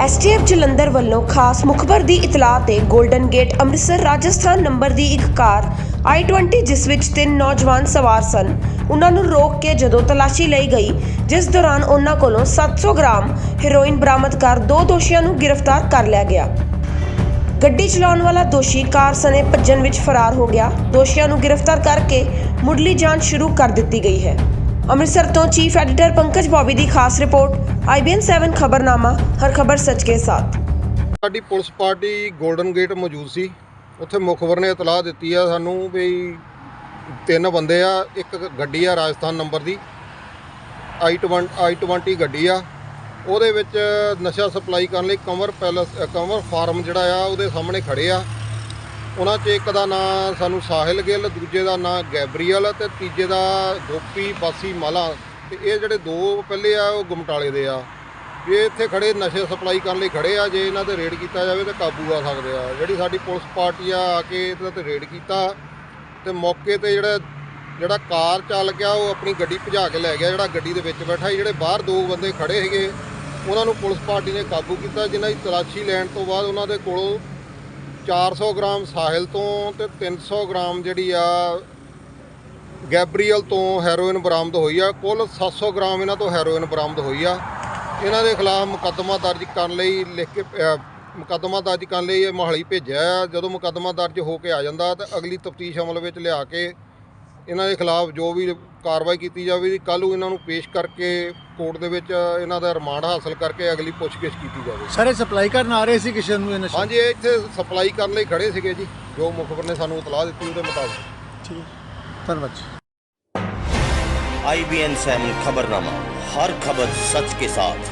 STF Jalandhar ਵੱਲੋਂ ਖਾਸ ਮੁਖਬਰ ਦੀ ਇਤਲਾਹ ਤੇ golden gate Amritsar Rajasthan number ਦੀ ਇੱਕ ਕਾਰ i20 ਜਿਸ ਵਿੱਚ ਤਿੰਨ ਨੌਜਵਾਨ ਸਵਾਰ ਸਨ। ਉਹਨਾਂ ਨੂੰ ਰੋਕ ਕੇ ਜਦੋਂ ਤਲਾਸ਼ੀ ਲਈ ਗਈ, ਜਿਸ ਦੌਰਾਨ ਉਹਨਾਂ ਕੋਲੋਂ 700 ਗ੍ਰਾਮ ਹੈਰੋਇਨ ਬਰਾਮਦ ਕਰ ਦੋ ਦੋਸ਼ੀਆਂ ਨੂੰ ਗ੍ਰਿਫਤਾਰ ਕਰ ਲਿਆ ਗਿਆ। ਗੱਡੀ ਚਲਾਉਣ ਵਾਲਾ ਦੋਸ਼ੀ ਕਾਰ ਸਣੇ ਭੱਜਣ ਵਿੱਚ ਫਰਾਰ ਹੋ ਗਿਆ। ਦੋਸ਼ੀਆਂ ਨੂੰ ਗ੍ਰਿਫਤਾਰ ਕਰਕੇ ਮੁੱਢਲੀ ਜਾਂਚ ਸ਼ੁਰੂ ਕਰ ਦਿੱਤੀ ਗਈ ਹੈ। ਅੰਮ੍ਰਿਤਸਰ ਤੋਂ ਚੀਫ ਐਡੀਟਰ ਪੰਕਜ ਬੋਬੀ ਦੀ ਖਾਸ ਰਿਪੋਰਟ IBN 7 ਖਬਰਨਾਮਾ ਹਰ ਖਬਰ ਸੱਚ ਕੇ ਸਾਥ। ਸਾਡੀ ਪੁਲਿਸ ਪਾਰਟੀ ਗੋਲਡਨ ਗੇਟ ਮੌਜੂਦ ਸੀ। ਉੱਥੇ ਮੁਖਬਰ ਨੇ ਇਤਲਾਹ ਦਿੱਤੀ ਆ ਸਾਨੂੰ ਵੀ ਤਿੰਨ ਬੰਦੇ ਆ ਇੱਕ ਗੱਡੀ ਆ ਰਾਜਸਥਾਨ ਨੰਬਰ ਦੀ i20 i20 ਗੱਡੀ ਆ। ਉਹਦੇ ਵਿੱਚ ਨਸ਼ਾ ਸਪਲਾਈ ਕਰਨ ਲਈ ਕੰਵਰ ਪੈਲਸ ਅ, ਕੰਵਰ ਫਾਰਮ ਜਿਹੜਾ ਆ ਉਹਦੇ ਸਾਹਮਣੇ ਖੜੇ ਆ। ਉਹਨਾਂ 'ਚ ਇੱਕ ਦਾ ਨਾਂ ਸਾਨੂੰ ਸਾਹਿਲ ਗਿੱਲ, ਦੂਜੇ ਦਾ ਨਾਂ ਗੈਬਰੀਅਲ ਤੇ ਤੀਜੇ ਦਾ ਗੋਪੀ ਬਾਸੀ ਮਾਲਾ। ਤੇ ਇਹ ਜਿਹੜੇ ਦੋ ਪਹਿਲੇ ਆ, ਉਹ ਗੁਮਟਾਲੇ ਦੇ ਆ। ਇਹ ਇੱਥੇ ਖੜੇ, ਨਸ਼ੇ ਸਪਲਾਈ ਕਰਨ ਲਈ ਖੜੇ ਆ, ਜੇ ਇਹਨਾਂ ਤੇ ਰੇਡ ਕੀਤਾ ਜਾਵੇ ਤਾਂ ਕਾਬੂ ਆ ਸਕਦੇ ਆ। ਜਿਹੜੀ ਸਾਡੀ ਪੁਲਿਸ ਪਾਰਟੀ ਆ ਆ ਕੇ ਇਹਨਾਂ ਤੇ ਰੇਡ ਕੀਤਾ ਤੇ ਮੌਕੇ ਤੇ ਜਿਹੜਾ ਜਿਹੜਾ ਕਾਰ ਚਾਲਕ ਆ, ਉਹ ਆਪਣੀ ਗੱਡੀ ਭਜਾ ਕੇ ਲੈ ਗਿਆ, ਜਿਹੜਾ ਗੱਡੀ ਦੇ ਵਿੱਚ ਬੈਠਾ ਸੀ। ਜਿਹੜੇ ਬਾਹਰ ਦੋ ਬੰਦੇ ਖੜੇ ਸੀਗੇ, ਉਹਨਾਂ ਨੂੰ ਪੁਲਿਸ ਪਾਰਟੀ ਨੇ ਕਾਬੂ ਕੀਤਾ, ਜਿਨ੍ਹਾਂ ਦੀ ਤਲਾਸ਼ੀ ਲੈਣ ਤੋਂ ਬਾਅਦ ਉਹਨਾਂ ਦੇ ਕੋਲੋਂ 400 ਗ੍ਰਾਮ ਸਾਹਿਲ ਤੋਂ ਤੇ 300 ਗ੍ਰਾਮ ਜਿਹੜੀ ਆ ਗੈਬਰੀਅਲ ਤੋਂ ਹੈਰੋਇਨ ਬਰਾਮਦ ਹੋਈ ਆ। ਕੁੱਲ 700 ਗ੍ਰਾਮ ਇਹਨਾਂ ਤੋਂ ਹੈਰੋਇਨ ਬਰਾਮਦ ਹੋਈ ਆ। ਇਹਨਾਂ ਦੇ ਖਿਲਾਫ ਮੁਕੱਦਮਾ ਦਰਜ ਕਰਨ ਲਈ ਲਿਖ ਕੇ ਮੁਕੱਦਮਾ ਦਰਜ ਕਰਨ ਲਈ ਇਹ ਮੋਹਾਲੀ ਭੇਜਿਆ ਆ। ਜਦੋਂ ਮੁਕੱਦਮਾ ਦਰਜ ਹੋ ਕੇ ਆ ਜਾਂਦਾ ਤਾਂ ਅਗਲੀ ਤਫਤੀਸ਼ ਅਮਲ ਵਿੱਚ ਲਿਆ ਕੇ ਇਹਨਾਂ ਦੇ ਖਿਲਾਫ ਜੋ ਵੀ ਕਾਰਵਾਈ ਕੀਤੀ ਜਾਵੇਗੀ, ਕੱਲ੍ਹ ਨੂੰ ਇਹਨਾਂ ਨੂੰ ਪੇਸ਼ ਕਰਕੇ ਕੋਰਟ ਦੇ ਵਿੱਚ ਇਹਨਾਂ ਦਾ ਰਿਮਾਂਡ ਹਾਸਲ ਕਰਕੇ ਅਗਲੀ ਪੁੱਛਗਿੱਛ ਕੀਤੀ ਜਾਵੇ। ਸਾਰੇ ਸਪਲਾਈ ਕਰਨ ਆ ਰਹੇ ਸੀ ਕਿਸੇ ਨੂੰ ਇਹ ਹਾਂਜੀ ਇੱਥੇ ਸਪਲਾਈ ਕਰਨ ਲਈ ਖੜੇ ਸੀਗੇ ਜੀ। ਜੋ ਮੁਖਬਰ ਨੇ ਸਾਨੂੰ ਇਤਲਾਹ ਦਿੱਤੀ ਉਹਦੇ ਮੁਤਾਬਕ। ਠੀਕ ਧੰਨਵਾਦ ਆਈਬੀਐਨ ਸੈਮ ਖਬਰਨਾਮਾ ਹਰ ਖਬਰ ਸੱਚ ਕੇ ਸਾਥ।